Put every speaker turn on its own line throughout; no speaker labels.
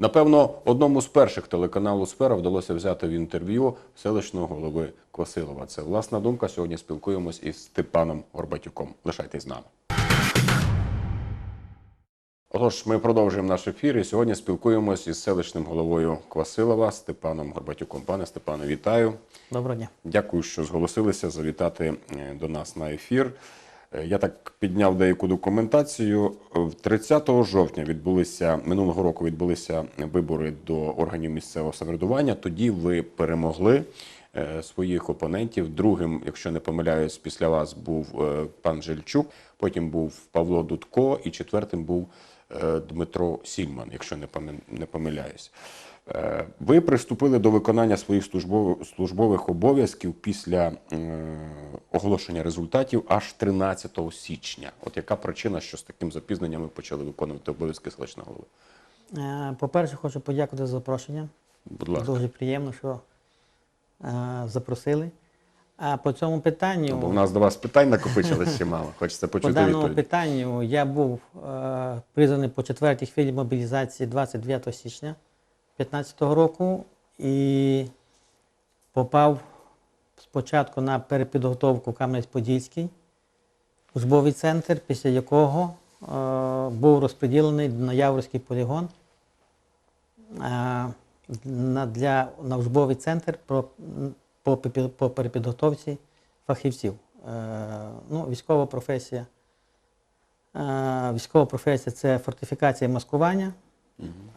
Напевно, одному з перших телеканалу Сфера вдалося взяти в інтерв'ю селищного голови Квасилова. Це власна думка. Сьогодні спілкуємось із Степаном Горбатюком. Лишайтесь з нами. Отож, ми продовжуємо наш ефір і сьогодні спілкуємось із селищним головою Квасилова Степаном Горбатюком. Пане Степане, вітаю.
Доброго дня.
Дякую, що зголосилися завітати е, до нас на ефір. Я так підняв деяку документацію. Е, 30 жовтня відбулися минулого року відбулися вибори до органів місцевого самоврядування. Тоді ви перемогли е, своїх опонентів. Другим, якщо не помиляюсь, після вас був е, пан Жильчук, потім був Павло Дудко, і четвертим був е, Дмитро Сільман, якщо не помиляюсь. Е, Ви приступили до виконання своїх службових, обов'язків після е, оголошення результатів аж 13 січня. От яка причина, що з таким запізненням ви почали виконувати обов'язки селищного голови?
Е, По-перше, хочу подякувати за запрошення.
Будь ласка.
Дуже приємно, що запросили. А по цьому питанню,
Бо в нас до вас питань накопичилось чимало. Хочеться
по
почути
даному
відповідь.
питанню я був е, призваний по четвертій хвилі мобілізації 29 січня 2015 року і попав спочатку на перепідготовку Кам'янець-Подільський, службовий центр, після якого е, був розподілений на Яворський полігон е, на, для, на службовий центр про, по, по перепідготовці фахівців. Е, ну, військова професія. Е, військова професія це фортифікація і маскування.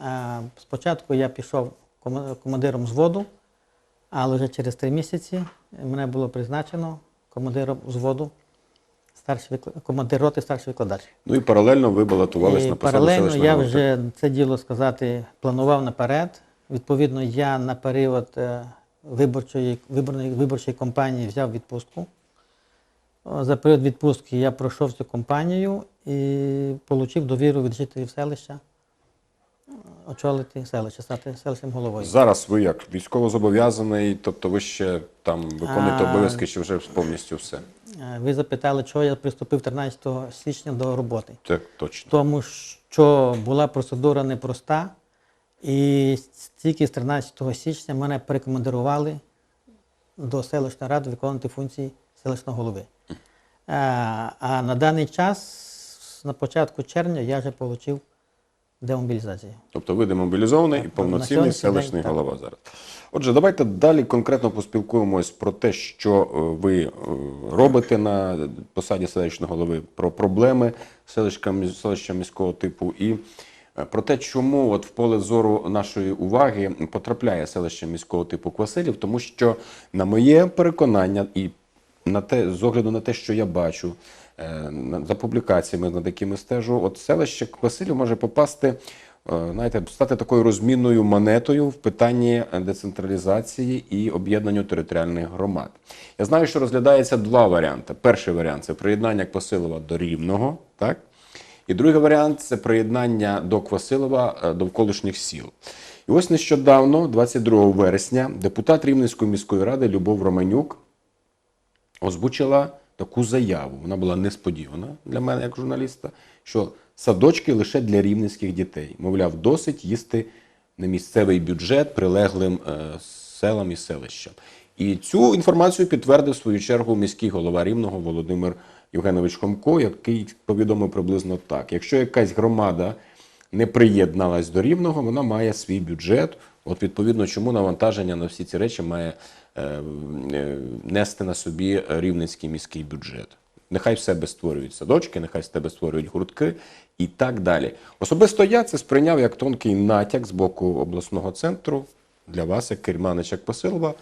Е, спочатку я пішов командиром взводу, але вже через три місяці мене було призначено командиром взводу, старший командир роти, старший викладач.
Ну і паралельно ви балотувались
І
на посаду
паралельно я вже це діло сказати планував наперед. Відповідно, я на період е, виборчої, виборної, виборчої кампанії взяв відпустку. За період відпустки я пройшов цю кампанію і отримав довіру від жителів селища очолити селище, стати селищним головою.
Зараз ви як військовозобов'язаний, тобто ви ще там виконуєте
А,
обов'язки, чи вже повністю все?
Е, Ви запитали, чого я приступив 13 січня до роботи.
Так, точно.
Тому що була процедура непроста, і тільки з 13 січня мене перекомандирували до селищної ради виконувати функції селищного голови. Е, А на даний час, на початку червня, я вже отримав демобілізацію.
Тобто ви демобілізований і повноцінний
день,
селищний
так.
голова зараз. Отже, давайте далі конкретно поспілкуємось про те, що е, ви е, робите на посаді селищного голови, про проблеми селища, селища міського типу і е, про те, чому от в поле зору нашої уваги потрапляє селище міського типу Квасилів, тому що, на моє переконання, і на те, з огляду на те, що я бачу за публікаціями, над якими стежу, от селище Квасилів може попасти, е, знаєте, стати такою розмінною монетою в питанні децентралізації і об'єднанню територіальних громад. Я знаю, що розглядається два варіанти. Перший варіант це приєднання Квасилова до Рівного, так? І другий варіант це приєднання до Квасилова е, довколишніх сіл. І ось нещодавно, 22 вересня, депутат Рівненської міської ради Любов Романюк озвучила таку заяву. Вона була несподівана для мене, як журналіста, що садочки лише для рівненських дітей. Мовляв, досить їсти на місцевий бюджет прилеглим е, селам і селищам. І цю інформацію підтвердив в свою чергу міський голова Рівного Володимир Євгенович Хомко, який повідомив приблизно так: якщо якась громада не приєдналась до рівного, вона має свій бюджет. От відповідно, чому навантаження на всі ці речі має е, е, нести на собі рівненський міський бюджет. Нехай в себе створюють садочки, нехай в себе створюють гуртки і так далі. Особисто я це сприйняв як тонкий натяк з боку обласного центру для вас, як керманича Посилова,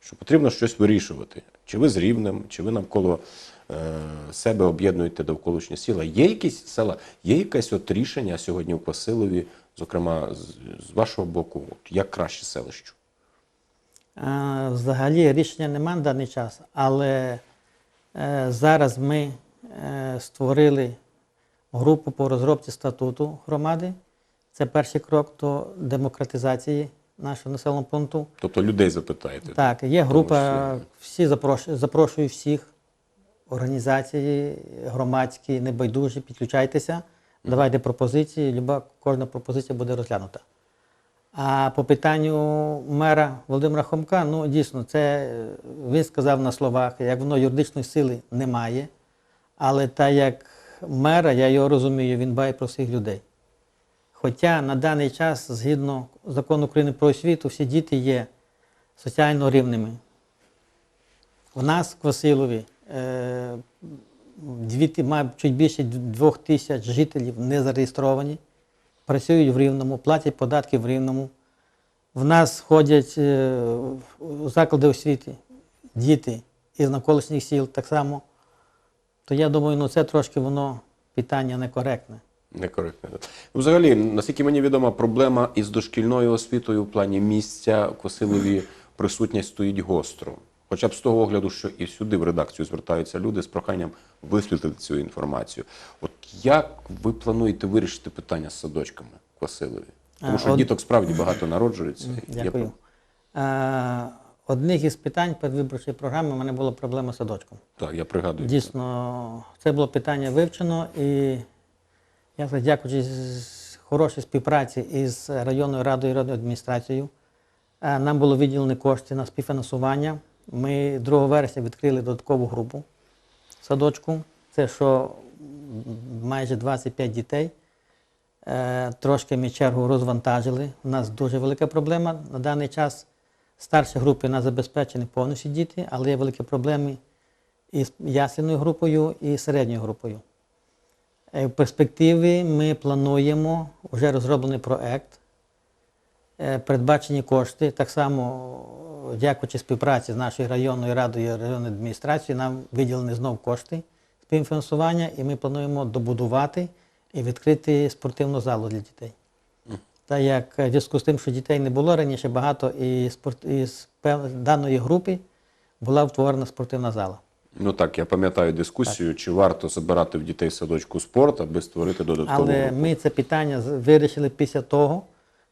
що потрібно щось вирішувати. Чи ви з рівнем, чи ви навколо е, себе об'єднуєте довколишні села. Є якісь села, є якесь от рішення сьогодні в Посилові, зокрема з, вашого боку, як краще селищу?
Взагалі рішення немає на даний час, але е, зараз ми е, створили групу по розробці статуту громади. Це перший крок до демократизації нашого населеного пункту.
Тобто людей запитаєте.
Так, є група, всі запрошую, запрошую всіх організації, громадські, небайдужі, підключайтеся, давайте пропозиції, люба, кожна пропозиція буде розглянута. А по питанню мера Володимира Хомка, ну дійсно, це е, він сказав на словах, як воно юридичної сили немає. Але так як мера, я його розумію, він дбає про всіх людей. Хоча на даний час, згідно закону України про освіту, всі діти є соціально рівними. У нас в Василові е, чуть більше двох тисяч жителів не зареєстровані, працюють в Рівному, платять податки в Рівному. В нас ходять е, заклади освіти діти із навколишніх сіл так само. То я думаю, ну це трошки воно питання некоректне.
Некоректно. да. Ну, взагалі, наскільки мені відомо, проблема із дошкільною освітою в плані місця Косилові присутність стоїть гостро. Хоча б з того огляду, що і сюди в редакцію звертаються люди з проханням висвітлити цю інформацію. От як ви плануєте вирішити питання з садочками в Косилові? Тому що
от-
діток справді багато народжується.
Дякую. Е, Одних із питань передвиборчої програми в мене була проблема з садочком.
Так, я пригадую.
Дійсно, це було питання вивчено і я дякуючи хорошій співпраці із районною радою і районною адміністрацією, е, нам було виділені кошти на співфінансування. Ми 2 вересня відкрили додаткову групу садочку. Це що майже 25 дітей. Е, Трошки ми чергу розвантажили. У нас дуже велика проблема. На даний час старші групи у нас забезпечені повністю діти, але є великі проблеми із ясляною групою і середньою групою. Е, В перспективі ми плануємо, вже розроблений проект, передбачені кошти. Так само, е, дякуючи співпраці з нашою районною радою і районною адміністрацією, нам виділені знов кошти співфінансування, і ми плануємо добудувати і відкрити спортивну залу для дітей. Та як е, в зв'язку з тим, що дітей не було раніше багато, і спорт, із даної групи була утворена спортивна зала.
Ну так, я пам'ятаю дискусію, чи варто забирати в дітей садочку спорт, аби створити додаткову
Але
групу.
ми це питання вирішили після того,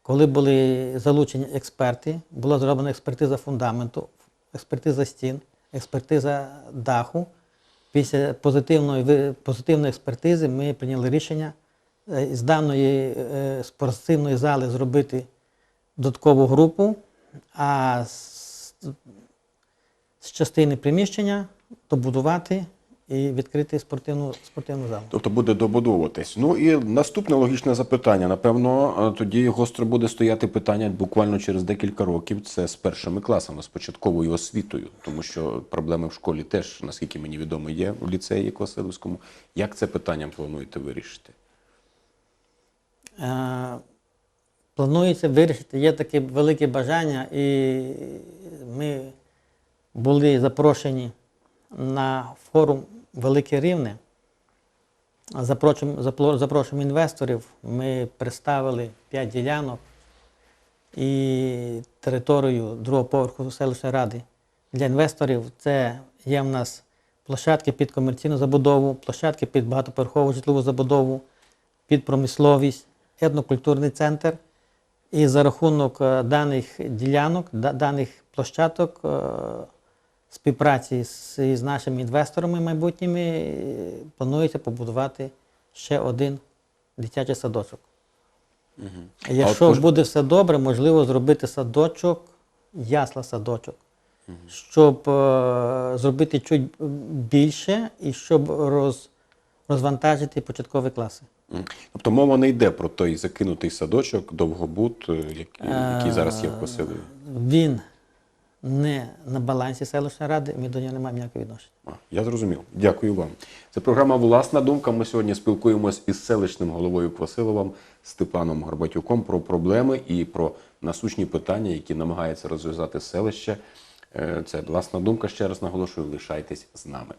коли були залучені експерти, була зроблена експертиза фундаменту, експертиза стін, експертиза даху. Після позитивної, позитивної експертизи ми прийняли рішення е, з даної е, спортивної зали зробити додаткову групу, а з, з частини приміщення добудувати і відкрити спортивну, спортивну залу.
Тобто буде добудовуватись. Ну і наступне логічне запитання. Напевно, е, тоді гостро буде стояти питання буквально через декілька років. Це з першими класами, з початковою освітою, тому що проблеми в школі теж, наскільки мені відомо, є в ліцеї Квасилівському. Як це питання плануєте вирішити?
Е, Планується вирішити, є таке велике бажання, і ми були запрошені на форум Велике Рівне. Запрошуємо, запрошуємо інвесторів. Ми представили 5 ділянок і територію другого поверху селищної ради. Для інвесторів це є в нас площадки під комерційну забудову, площадки під багатоповерхову житлову забудову, під промисловість, етнокультурний центр. І за рахунок е, даних ділянок, даних площадок, е, співпраці з, з нашими інвесторами майбутніми е, планується побудувати ще один дитячий садочок. Якщо
А от
буде все добре, можливо зробити садочок, ясла садочок, щоб е, зробити чуть більше і щоб роз, розвантажити початкові класи.
Тобто мова не йде про той закинутий садочок, довгобут, е, який, який зараз є в Квасилові.
Він не на балансі селищної ради, ми до нього не маємо ніякого відношення.
Я зрозумів. Дякую вам. Це програма Власна думка. Ми сьогодні спілкуємось із селищним головою Квасиловим Степаном Горбатюком про проблеми і про насущні питання, які намагається розв'язати селище. Е, Це власна думка. Ще раз наголошую, лишайтесь з нами.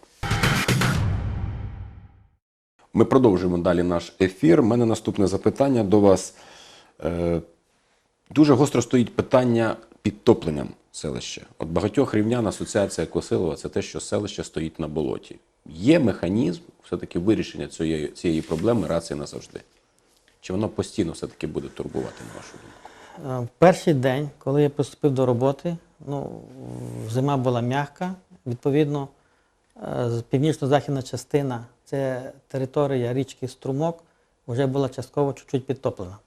Ми продовжуємо далі наш ефір. У мене наступне запитання до вас. Е, Дуже гостро стоїть питання підтопленням селища. От багатьох рівнян асоціація Косилова це те, що селище стоїть на болоті. Є механізм все-таки вирішення цієї, цієї проблеми раз і назавжди. Чи воно постійно все-таки буде турбувати, на вашу думку?
Е, перший день, коли я приступив до роботи, ну, зима була м'яка, відповідно, е, північно-західна частина, це територія річки Струмок, вже була частково чуть-чуть підтоплена.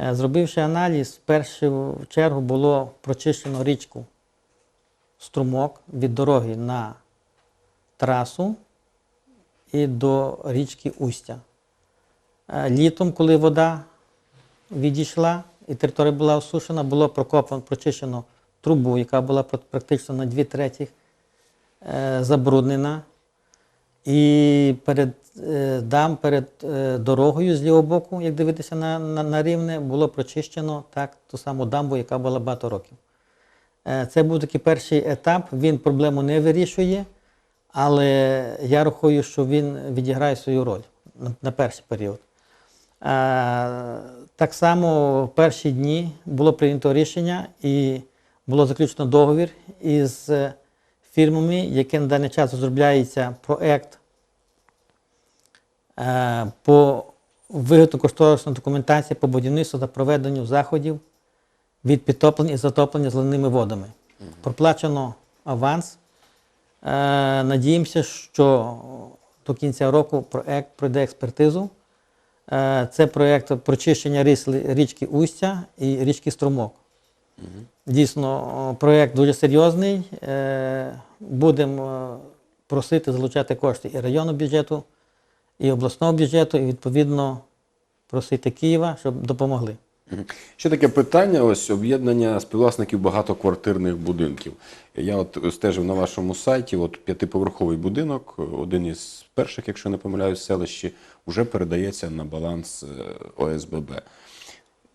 Е, Зробивши аналіз, в першу чергу було прочищено річку струмок від дороги на трасу і до річки Устя. Е, Літом, коли вода відійшла і територія була осушена, було прокопано, прочищено трубу, яка була практично на дві третіх е, забруднена. І перед е, дам, перед е, дорогою з лівого боку, як дивитися на, на, на рівне, було прочищено так ту саму дамбу, яка була багато років. Е, Це був такий перший етап. Він проблему не вирішує, але я рахую, що він відіграє свою роль на, на перший період. Так само в перші дні було прийнято рішення і було заключено договір із фірмами, які на даний час розробляється проект е, по виготовленню кошторисної документації по будівництву та проведенню заходів від підтоплення і затоплення зливними водами. Проплачено аванс. Е, Надіємося, що до кінця року проект пройде експертизу. Е, Це проєкт прочищення річки Устя і річки Струмок. Дійсно, проєкт дуже серйозний. Е, Будемо е, просити залучати кошти і районного бюджету, і обласного бюджету, і відповідно просити Києва, щоб допомогли.
Ще таке питання: ось об'єднання співвласників багатоквартирних будинків. Я от стежив на вашому сайті, от п'ятиповерховий будинок, один із перших, якщо не помиляюсь, селищі, вже передається на баланс е, ОСББ.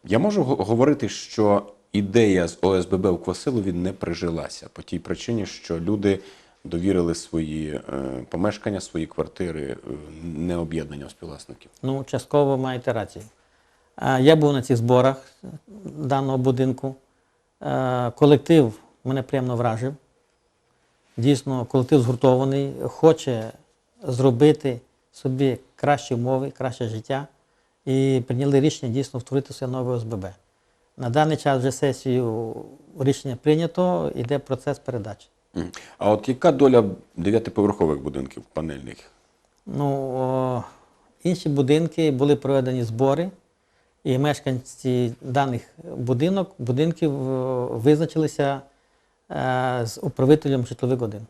Я можу говорити, що ідея з ОСББ в Квасилові не прижилася по тій причині, що люди довірили свої е, помешкання, свої квартири е, не об'єднанням співвласників.
Ну, частково маєте рацію. Е, Я був на цих зборах даного будинку. Колектив мене приємно вражив. Дійсно, колектив згуртований, хоче зробити собі кращі умови, краще життя. І прийняли рішення дійсно створити своє нове ОСББ. На даний час вже сесію рішення прийнято, йде процес передачі.
А от яка доля дев'ятиповерхових будинків панельних?
Ну, о, інші будинки були проведені збори, і мешканці даних будинок, будинків визначилися е, з управителем житлових годин.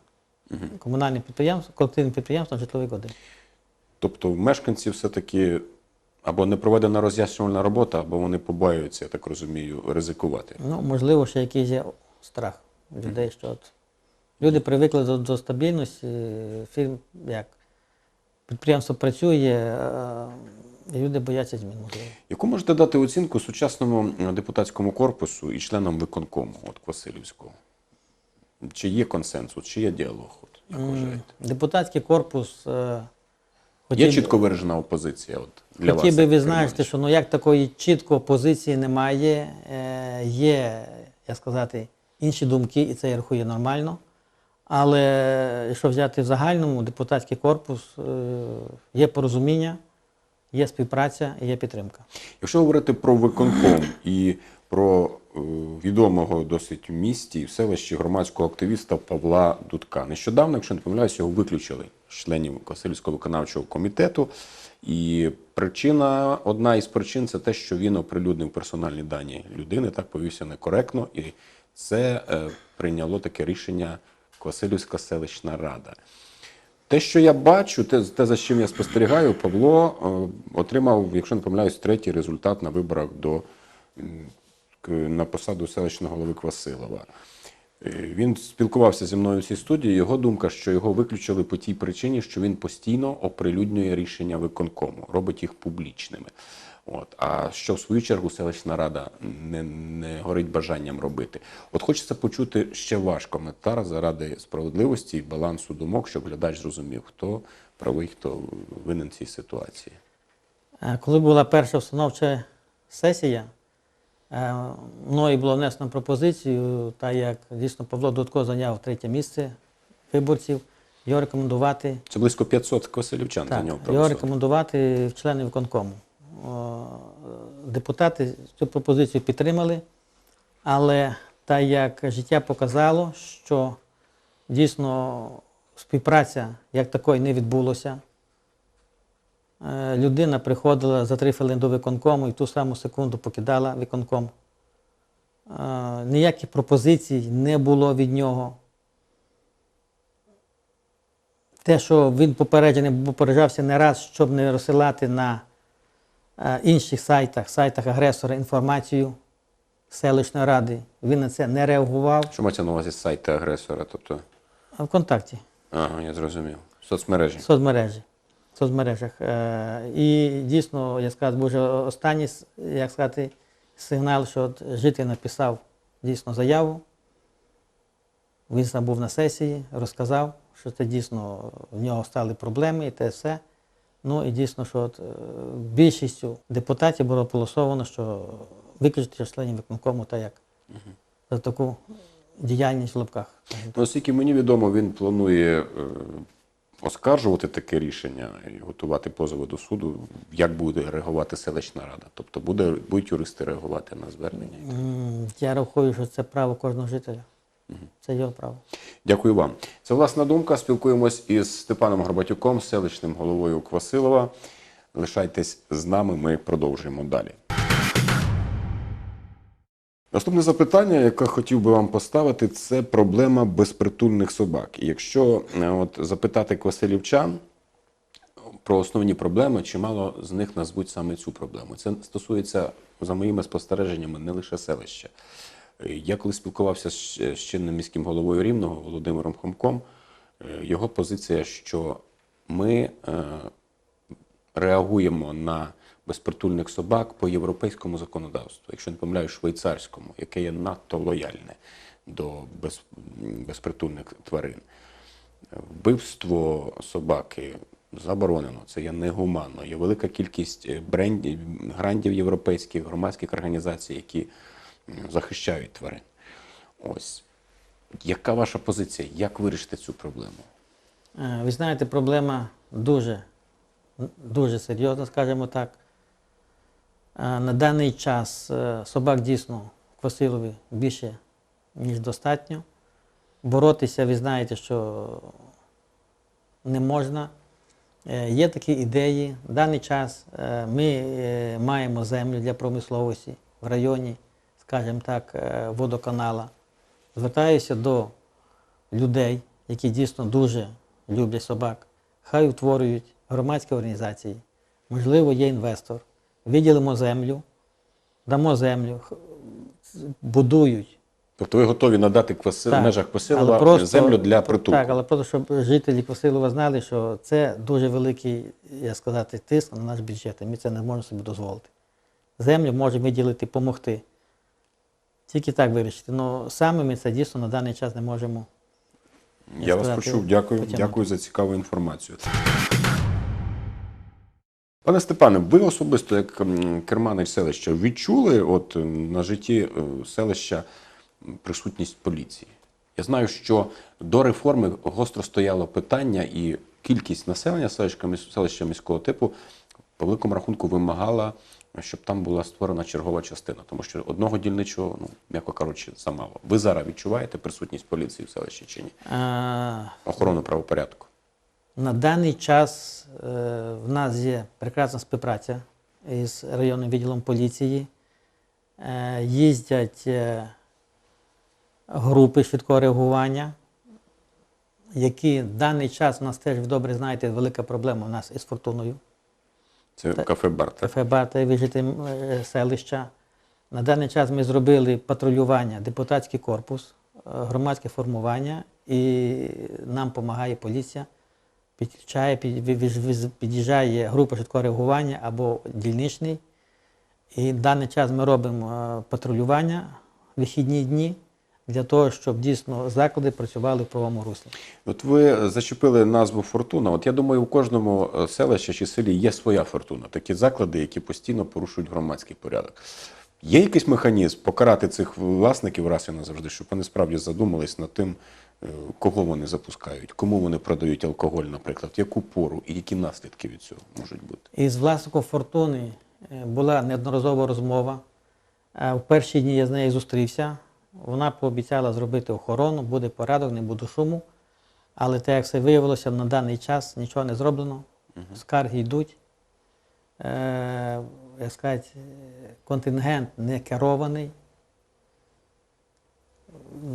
Комунальне підприємство, колективне підприємство житлових годин.
Тобто мешканці все-таки або не проведена роз'яснювальна робота, або вони побоюються, я так розумію, ризикувати.
Ну, можливо, ще якийсь є страх людей, що от люди привикли до, до стабільності, фірм, як підприємство працює, е, і люди бояться змін, можливо.
Яку можете дати оцінку сучасному е, депутатському корпусу і членам виконкому от Квасилівського? Чи є консенсус, чи є діалог? От, як вважаєте?
Депутатський корпус. Е,
Є чітко виражена опозиція от, для вас?
Хотів би
керманича?
що ну як такої чіткої позиції немає. Е, є, як сказати, інші думки, і це я рахую нормально. Але якщо взяти в загальному, депутатський корпус е, є порозуміння, є співпраця є підтримка.
Якщо говорити про виконком і про відомого досить в місті і в селищі громадського активіста Павла Дудка. Нещодавно, якщо не помиляюсь, його виключили членів Косильського виконавчого комітету. І причина, одна із причин, це те, що він оприлюднив персональні дані людини, так повівся некоректно, і це е, прийняло таке рішення Квасилівська селищна рада. Те, що я бачу, те, те, за чим я спостерігаю, Павло е, отримав, якщо не помиляюсь, третій результат на виборах до, на посаду селищного голови Квасилова. Е, Він спілкувався зі мною в цій студії. Його думка, що його виключили по тій причині, що він постійно оприлюднює рішення виконкому, робить їх публічними. От. А що в свою чергу селищна рада не, не горить бажанням робити. От хочеться почути ще ваш коментар заради справедливості і балансу думок, щоб глядач зрозумів, хто правий, хто винен в цій ситуації.
Е, Коли була перша установча сесія, е, мною було внесено пропозицію, так як дійсно Павло Дудко зайняв третє місце виборців, його рекомендувати
Це близько 500 квасилівчан за
Так,
нього
його рекомендувати в члени виконкому. Депутати цю пропозицію підтримали, але так як життя показало, що дійсно співпраця як такої не відбулося. Е, Людина приходила за три хвилини до виконкому і ту саму секунду покидала виконком. Е, Ніяких пропозицій не було від нього. Те, що він попереджений, попереджався не раз, щоб не розсилати на е, інших сайтах, сайтах агресора інформацію селищної ради, він на це не реагував.
Що мається на увазі сайти агресора? Тобто,
ВКонтакті.
ага, я зрозумів. Соцмережі.
соцмережі. Соцмережах. Е, і дійсно, я скажу, був вже останній як сказати, сигнал, що от житель написав дійсно заяву. Він сам був на сесії, розказав, що це дійсно в нього стали проблеми і те все. Ну і дійсно, що от, е, більшістю депутатів було проголосовано, що виключити членів виконкому та як за таку діяльність в лапках.
Ну, Наскільки мені відомо, він планує е, оскаржувати таке рішення і готувати позови до суду, як буде реагувати селищна рада. Тобто буде, будуть юристи реагувати на звернення.
Я рахую, що це право кожного жителя. Це його право.
Дякую вам. Це власна думка. Спілкуємось із Степаном Горбатюком, селищним головою Квасилова. Лишайтесь з нами, ми продовжуємо далі. Наступне запитання, яке хотів би вам поставити, це проблема безпритульних собак. І якщо е, от, запитати квасилівчан про основні проблеми, чимало з них назвуть саме цю проблему. Це стосується, за моїми спостереженнями, не лише селища. Е, Я коли спілкувався з з чинним міським головою Рівного Володимиром Хомком, е, його позиція, що ми е, реагуємо на безпритульних собак по європейському законодавству, якщо не помиляю, швейцарському, яке є надто лояльне до без, безпритульних тварин. Вбивство собаки заборонено, це є негуманно. Є велика кількість е, брендів, грантів європейських, громадських організацій, які захищають тварин. Ось. Яка ваша позиція? Як вирішити цю проблему?
Е, Ви знаєте, проблема дуже, дуже серйозна, скажімо так. На даний час е, собак дійсно в Квасилові більше, ніж достатньо. Боротися, ви знаєте, що не можна. Е, Є такі ідеї. В даний час е, ми маємо землю для промисловості в районі, скажімо так, водоканала. Звертаюся до людей, які дійсно дуже люблять собак, хай утворюють громадські організації. Можливо, є інвестор. Виділимо землю, дамо землю, будують.
Тобто ви готові надати кваси... в
Так,
межах
але
Квасилова
просто-
землю для притулку?
Так, але просто щоб жителі Квасилова знали, що це дуже великий, я сказати, тиск на наш бюджет, і ми це не можемо собі дозволити. Землю можемо виділити, допомогти. Тільки так вирішити. Але саме ми це дійсно на даний час не можемо.
Я вас
сказати,
почув. Дякую.
потягнути.
Дякую за цікаву інформацію. Пане Степане, ви особисто, як керманич селища, відчули от на житті е, селища присутність поліції? Я знаю, що до реформи гостро стояло питання, і кількість населення селища, міс- селища міського типу по великому рахунку вимагала, щоб там була створена чергова частина, тому що одного дільничого, ну м'яко кажучи, замало. Ви зараз відчуваєте присутність поліції в селищі чи ні? Охорону правопорядку.
На даний час е, в нас є прекрасна співпраця із районним відділом поліції. Е, їздять е, групи швидкого реагування, які в даний час у нас теж ви добре знаєте, велика проблема у нас із фортуною.
Це кафе бар. так?
Кафе Барта вижити селища. На даний час ми зробили патрулювання, депутатський корпус, громадське формування, і нам допомагає поліція. Підключає, під'їжджає група швидкого реагування або дільничний. І в даний час ми робимо е, патрулювання вихідні дні для того, щоб дійсно заклади працювали в правому руслі.
От ви зачепили назву Фортуна. От я думаю, у кожному е, селищі чи селі є своя фортуна. Такі заклади, які постійно порушують громадський порядок. Є якийсь механізм покарати цих власників раз і назавжди, щоб вони справді задумались над тим, кого вони запускають, кому вони продають алкоголь, наприклад, в яку пору і які наслідки від цього можуть бути.
Із власником фортуни е, була неодноразова розмова. Е, В перші дні я з нею зустрівся. Вона пообіцяла зробити охорону, буде порядок, не буде шуму. Але так як все виявилося, на даний час нічого не зроблено. Скарги йдуть. е, як сказати, контингент не керований.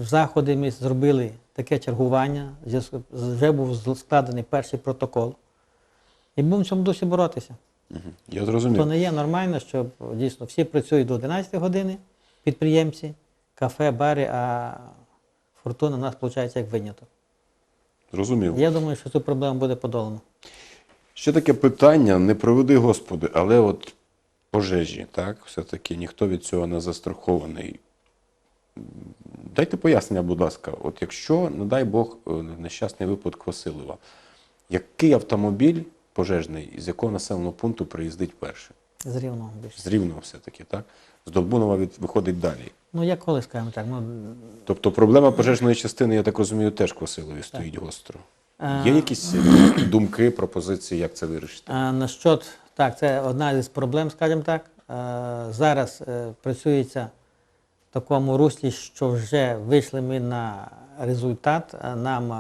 Заходи ми зробили таке чергування, вже був складений перший протокол. І будемо в цьому дусі боротися.
Мгм. Я
То не є нормально, що дійсно всі працюють до 11 години, підприємці, кафе, бари, а фортуна у нас виходить як виняток.
Зрозумів.
Я думаю, що цю проблему буде подолано.
Ще таке питання, не проведи Господи, але от пожежі, так, все-таки ніхто від цього не застрахований. Дайте пояснення, будь ласка, от якщо, не дай Бог, е, нещасний випадок Василова, який автомобіль пожежний, з якого населеного пункту приїздить перший?
З рівного більше.
З Рівного все-таки, так? З Долбунова від, виходить далі.
Ну, як коли, скажімо так. Ну,
Тобто проблема пожежної частини, я так розумію, теж к Василові стоїть гостро.
А-
Є якісь е, думки, пропозиції, як це вирішити?
А насчет, так, це одна із проблем, скажімо так. Е, Зараз е, працюється такому руслі, що вже вийшли ми на результат. Е, Нам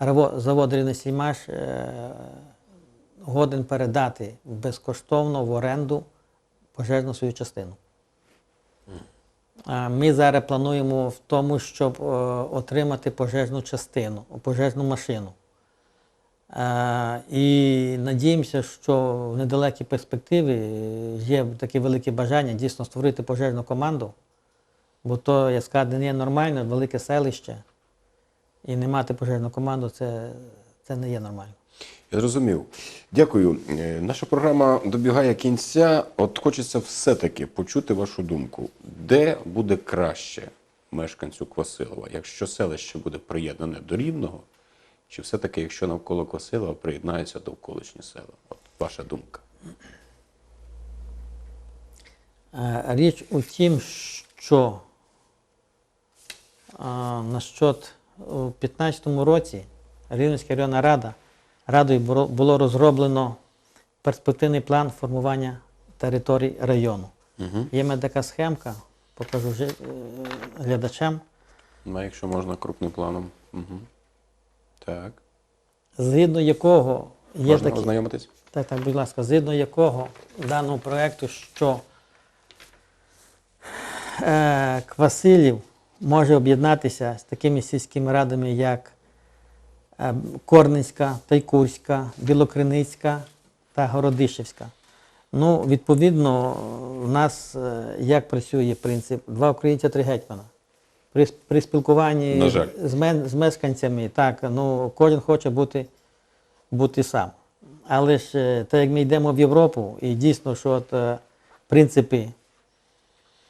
е, завод «Рівнесільмаш» е, годен передати безкоштовно в оренду пожежну свою частину. Ми зараз плануємо в тому, щоб е, отримати пожежну частину, пожежну машину. Е, І надіємося, що в недалекій перспективі е, є таке велике бажання дійсно створити пожежну команду, бо то, я скажу, не є нормально, велике селище, і не мати пожежну команду це, це не є нормально.
Я зрозумів. Дякую. Е, Наша програма добігає кінця. От хочеться все-таки почути вашу думку. Де буде краще мешканцю Квасилова, якщо селище буде приєднане до Рівного, чи все-таки, якщо навколо Квасилова приєднаються довколишні села? От ваша думка.
Е, Річ у тім, що а, насчет у 2015 році Рівненська районна рада радою було- розроблено перспективний план формування територій району.
Угу.
Є мене така схемка, покажу е, глядачам,
Ну, якщо можна крупним планом. Угу. Так.
згідно якого є
можна
такі.
ознайомитись?
Так, так, будь ласка, згідно якого даного проєкту, що е, Квасилів може об'єднатися з такими сільськими радами, як е, Корненська, Тайкурська, Білокриницька та Городишевська. Ну, відповідно, в нас е, як працює принцип два українця, три гетьмана. При, при спілкуванні з, мен- з мешканцями, так, ну, кожен хоче бути бути сам. Але ж е, так як ми йдемо в Європу, і дійсно, що от, е, принципи,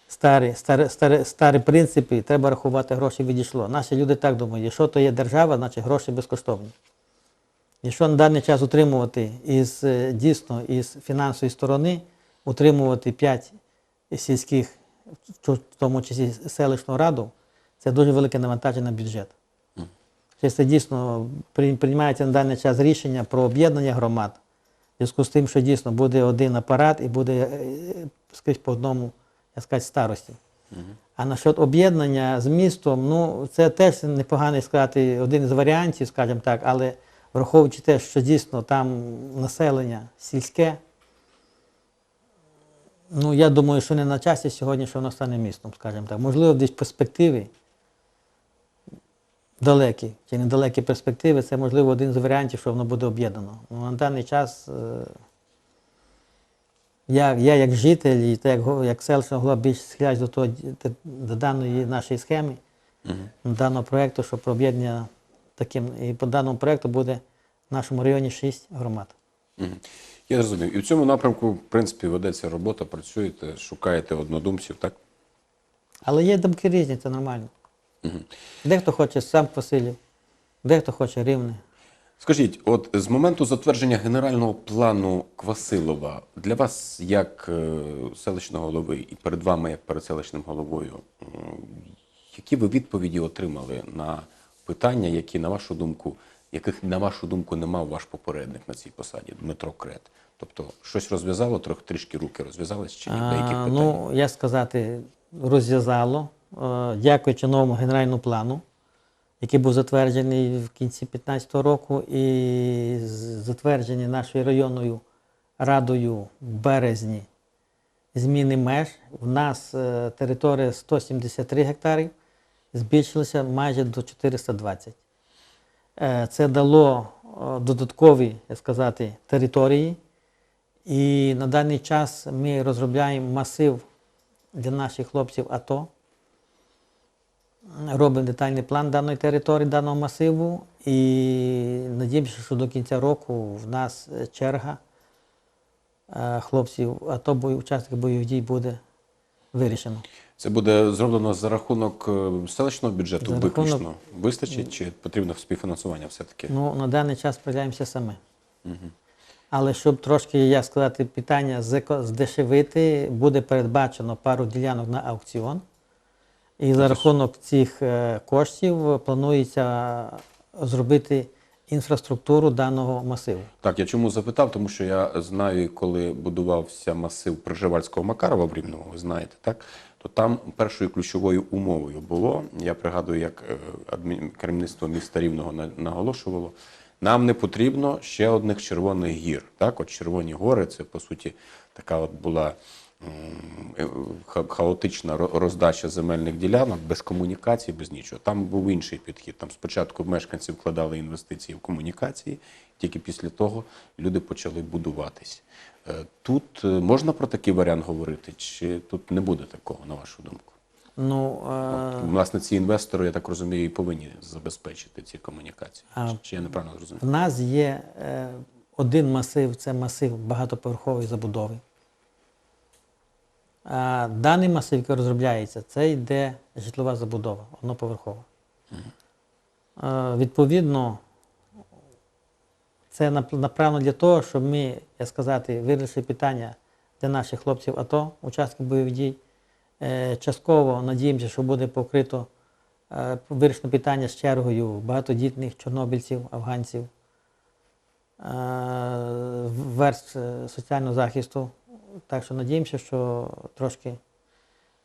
старі, старі, старі, старі принципи, треба рахувати гроші відійшло. Наші люди так думають, якщо то є держава, значить гроші безкоштовні. Якщо на даний час утримувати із е, дійсно із фінансової сторони, утримувати 5 сільських, в тому числі селищну раду, це дуже велике навантаження на бюджет. Чи це дійсно приймається на даний час рішення про об'єднання громад, в зв'язку з тим, що дійсно буде один апарат і буде е, скрізь по одному, я сказати, старості. А насчет об'єднання з містом, ну це теж непоганий сказати, один з варіантів, скажімо так, але враховуючи те, що дійсно там населення сільське, ну я думаю, що не на часі сьогодні, що воно стане містом, скажімо так. Можливо, десь в перспективі далекі чи недалекі перспективи, це можливо один з варіантів, що воно буде об'єднано. Ну, на даний час е, я, я як житель і так як, як селищна голова більш схиляюсь до, того, до даної нашої схеми, до даного проєкту, що про об'єднання таким. І по даному проєкту буде в нашому районі 6 громад.
Мгм. Я зрозумів. І в цьому напрямку, в принципі, ведеться робота, працюєте, шукаєте однодумців, так?
Але є думки різні, це нормально.
Мгм.
Дехто хоче сам Василів, дехто хоче рівне.
Скажіть, от з моменту затвердження генерального плану Квасилова для вас, як е, селищного голови, і перед вами, як перед селищним головою, які ви відповіді отримали на питання, які, на вашу думку, яких, на вашу думку, не мав ваш попередник на цій посаді, Дмитро Крет? Тобто щось розв'язало, трохи трішки руки розв'язались чи деяких
А, ну, як сказати, розв'язало, е, дякуючи новому генеральному плану, який був затверджений в кінці 2015 року, і з- затверджений нашою районною радою в березні зміни меж. У нас е, територія 173 гектарів збільшилася майже до 420. Е, Це дало е, додаткові, як сказати, території. І на даний час ми розробляємо масив для наших хлопців АТО. Робимо детальний план даної території, даного масиву. І надіємося, що до кінця року в нас е, черга е, хлопців АТО, бой- учасників бойових дій буде вирішено.
Це буде зроблено за рахунок е, селищного бюджету
За рахунок-
виключно. Вистачить чи потрібно співфінансування все-таки?
Ну, на даний час справляємося самі. Але щоб трошки, як сказати, питання здешевити, буде передбачено пару ділянок на аукціон. І за рахунок цих е, коштів планується зробити інфраструктуру даного масиву.
Так, я чому запитав, тому що я знаю, коли будувався масив Пржевальського Макарова в Рівному, ви знаєте, так? То там першою ключовою умовою було, я пригадую, як е, керівництво міста Рівного на- наголошувало, нам не потрібно ще одних червоних гір. Так, от Червоні гори це по суті така от була хаотична роздача земельних ділянок без комунікацій, без нічого. Там був інший підхід. Там спочатку мешканці вкладали інвестиції в комунікації, тільки після того люди почали будуватись. Е, Тут е, можна про такий варіант говорити, чи тут не буде такого, на вашу думку?
Ну, е,
Власне, ці інвестори, я так розумію, і повинні забезпечити ці комунікації.
А-
Чи я неправильно зрозумів?
в нас є е, один масив, це масив багатоповерхової забудови. Даний масив, який розробляється, це йде житлова забудова, одноповерхова. Відповідно, це направлено для того, щоб ми, як сказати, вирішили питання для наших хлопців АТО, учасників бойових дій. Е, Частково надіємося, що буде покрито е, вирішено питання з чергою багатодітних чорнобильців, афганців, е, верств соціального захисту. Так що надіємося, що трошки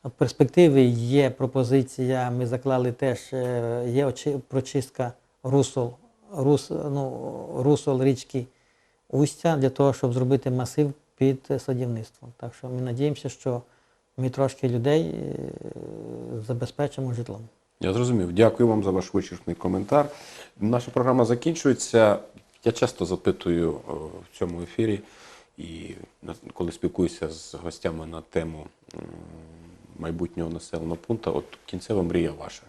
в перспективі є пропозиція. Ми заклали теж, е, є очи- прочистка русол, рус, ну, русол річки Устя для того, щоб зробити масив під е, садівництво. Так що ми надіємося, що ми трошки людей е, забезпечимо житлом.
Я зрозумів. Дякую вам за ваш вичерпний коментар. Наша програма закінчується. Я часто запитую в цьому ефірі, і коли спілкуюся з гостями на тему майбутнього населеного пункту, от кінцева мрія ваша.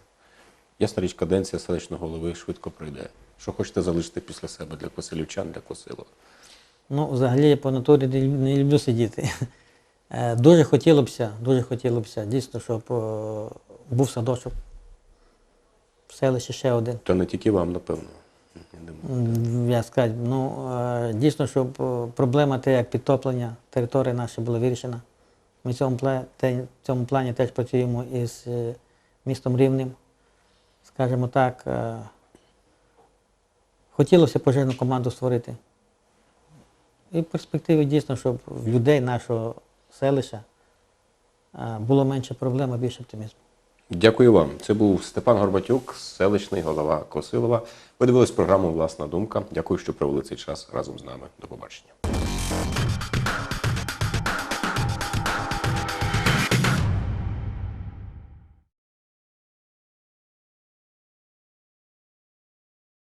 Ясна річ, каденція селищного голови швидко пройде. Що хочете залишити після себе для Косилівчан, для Косилова?
Ну, взагалі я по натурі не люблю сидіти. Е, Дуже хотілося б, дуже хотілося б дійсно, щоб е, був садочок в селищі ще один.
То не тільки вам, напевно. Я
скажу, ну е, дійсно, щоб е, проблема те, як підтоплення території нашої була вирішена. Ми в цьому, пла- те- в цьому плані теж працюємо із е, містом Рівним. Скажімо так, хотілося пожежну команду створити. І в перспективі дійсно, щоб в людей нашого селища було менше проблем, а більше оптимізму.
Дякую вам. Це був Степан Горбатюк, селищний голова Косилова. Ви дивились програму Власна думка. Дякую, що провели цей час разом з нами. До побачення.